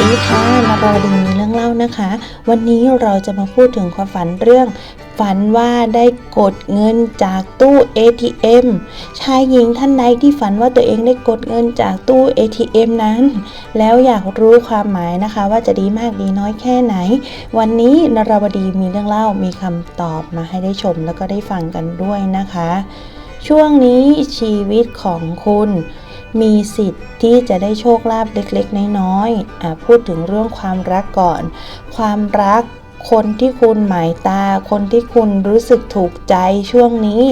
ดีค่ะนาราวดีมีเรื่องเล่านะคะ วันนี้เราจะมาพูดถึงความฝันเรื่อง ฝันว่าได้กดเงินจากตู้ ATM ชายหญิงท่านใดที่ฝันว่าตัวเองได้กดเงินจากตู้ ATM นั้น แล้วอยากรู้ความหมายนะคะ ว่าจะดีมากดีน้อยแค่ไหน วันนี้นราวดีมีเรื่องเล่ามีคำตอบมาให้ได้ชมแล้วก็ได้ฟังกันด้วยนะคะ ช่วงนี้ชีวิตของคุณ มีสิทธิ์ที่จะได้โชคลาภเล็กๆ น้อยๆอะพูดถึงเรื่องความรักก่อน ความรัก คนที่คุณหมายตา คนที่คุณรู้สึกถูกใจช่วงนี้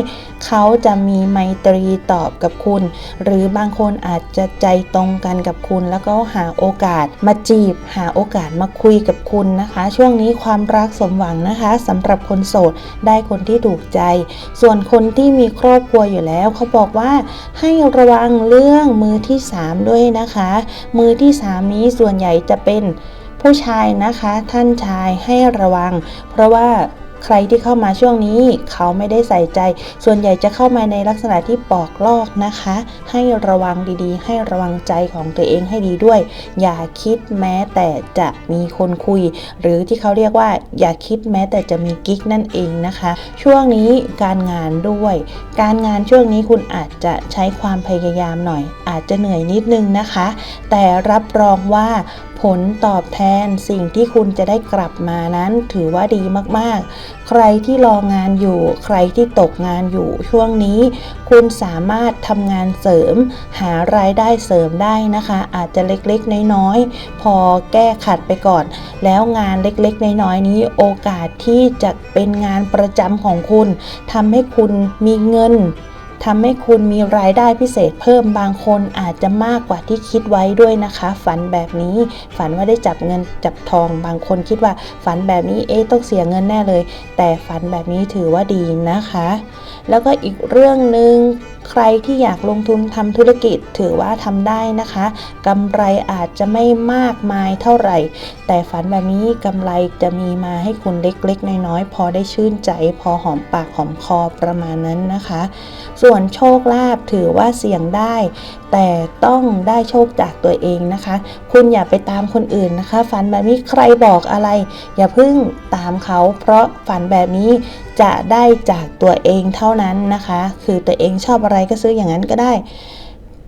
เขาจะมีไมตรีตอบกับคุณ หรือบางคนอาจจะใจตรงกันกับคุณ แล้วก็หาโอกาสมาจีบ หาโอกาสมาคุยกับคุณนะคะ ช่วงนี้ความรักสมหวังนะคะสำหรับคนโสดได้คนที่ถูกใจ ส่วนคนที่มีครอบครัวอยู่แล้ว เขาบอกว่าให้ระวังเรื่องมือที่ 3 ด้วยนะคะ มือที่ 3 นี้ส่วนใหญ่จะเป็น ผู้ชายนะคะท่านชายให้ระวัง เพราะว่าใครที่เข้ามาช่วงนี้เขาไม่ได้ใส่ใจ ส่วนใหญ่จะเข้ามาในลักษณะที่ปอกลอกนะคะ ให้ระวังดีๆ ให้ระวังใจของตัวเองให้ดีด้วย อย่าคิดแม้แต่จะมีคนคุย หรือที่เขาเรียกว่า อย่าคิดแม้แต่จะมีกิ๊กนั่นเองนะคะ ช่วงนี้การงานด้วย การงานช่วงนี้คุณอาจจะใช้ความพยายามหน่อย อาจจะเหนื่อยนิดนึงนะคะ แต่รับรองว่า ผลตอบแทนสิ่งที่คุณจะได้กลับมานั้นถือว่าดีมากๆ ใครที่รองานอยู่ ใครที่ตกงานอยู่ช่วงนี้ คุณสามารถทำงานเสริม หารายได้เสริมได้นะคะ อาจจะเล็กๆ น้อยๆ พอแก้ขัดไปก่อน แล้วงานเล็กๆ น้อยๆ นี้โอกาสที่จะเป็นงานประจำของคุณทำให้คุณมีเงิน ทำให้คุณมีรายได้พิเศษเพิ่มบางคนอาจจะมากกว่าที่คิดไว้ด้วยนะคะ ฝันแบบนี้ฝันว่าได้จับเงินจับทอง บางคนคิดว่าฝันแบบนี้เอ๊ะต้องเสียเงินแน่เลย แต่ฝันแบบนี้ถือว่าดีนะคะ แล้วก็อีกเรื่องหนึ่ง ใครที่อยากลงทุนทำธุรกิจถือว่าทำได้นะคะกำไรอาจจะไม่มากมายเท่าไหร่ แต่ฝันแบบนี้กำไรจะมีมาให้คุณเล็กๆ น้อยๆ พอได้ชื่นใจพอหอมปากหอมคอประมาณนั้นนะคะ ส่วนโชคลาภถือว่าเสี่ยงได้ แต่ต้องได้โชคจากตัวเองนะคะ คุณอย่าไปตามคนอื่นนะคะ ฝันแบบนี้ใครบอกอะไร อย่าเพิ่งตามเขา เพราะฝันแบบนี้ จะได้จากตัวเองเท่านั้นนะคะ คือตัวเองชอบอะไรก็ซื้ออย่างนั้นก็ได้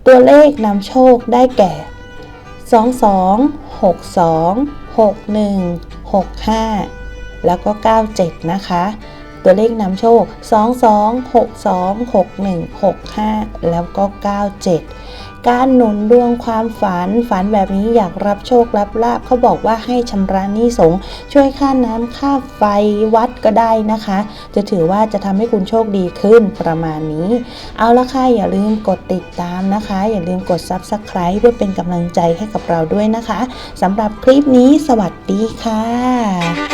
ตัวเลขนำโชคได้แก่ 22 62 61 65 แล้วก็ 97 นะคะ ตัวเลขนำโชค 22 62 61 65 แล้วก็ 97 การหนุนดวงความฝันฝันแบบนี้อยากรับโชครับลาบเขาบอกว่าให้ชำระหนี้สงช่วยค่าน้ำค่าไฟวัดก็ได้นะคะ จะถือว่าจะทำให้คุณโชคดีขึ้นประมาณนี้ เอาละค่ะอย่าลืมกดติดตามนะคะ อย่าลืมกด Subscribe เพื่อเป็นกำลังใจให้กับเราด้วยนะคะสำหรับคลิปนี้สวัสดีค่ะ